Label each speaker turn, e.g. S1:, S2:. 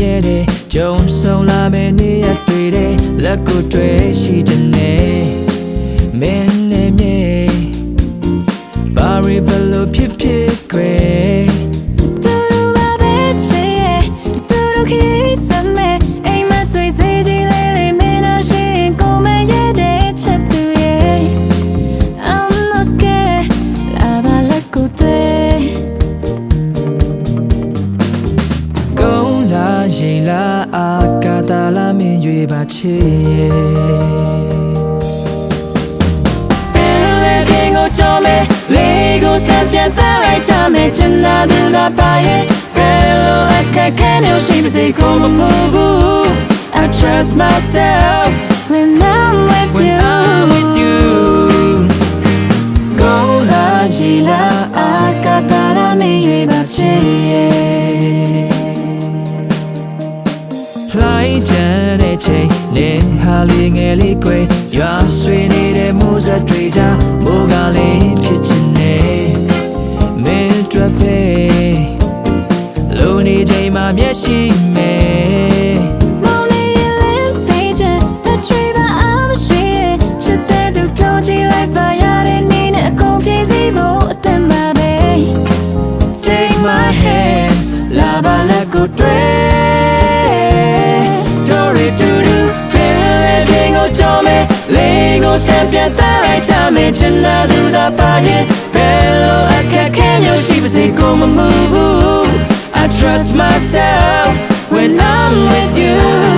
S1: ရဲ့တဲ့ကြုံဆုံးလာမယ့်နေ့ရက်တွေတဲ့လက်ကိုတွေ့ရှိခြင်းနဲ့မင်းနဲ့မြေဘာရီဘလို့ဖြစ်ဖြစ်ခွေ
S2: ရွေပါ
S1: ချေပင်လေပင်ကိုကြောမဲလေကိုစံပြန်တက်လိုက်ကြမယ်ချင်နာသူသာပါရဲ့ဘယ်လိုအခက်ခဲမျိုးရှိပါစေကိုမမှုဘူး I trust myself
S2: when I'm with
S1: when
S2: you
S1: လေးငယ်လေးကွယ်ရွာဆွေနေတဲ့မိုးစက်တွေကြားမိုးကလေးဖြစ်ချင်နေမင်းတို့ပဲလိုနေချိန်မှာမျက်ရှိမဲ
S2: Lonely little pigeon, the tree by I'm a shit. Shit that do go to like by your need a compatible at my bay.
S1: take my hand လာပါလက်ကိုတွေ့ Dory doo လေးကိုစံပြန်တက်လိုက်ကြမယ်ချင်နာသူသာပါရဲ့ဘယ်လိုအခက်ခဲမျိုးရှိပါစေကိုမမှုဘူး I trust myself when I'm with you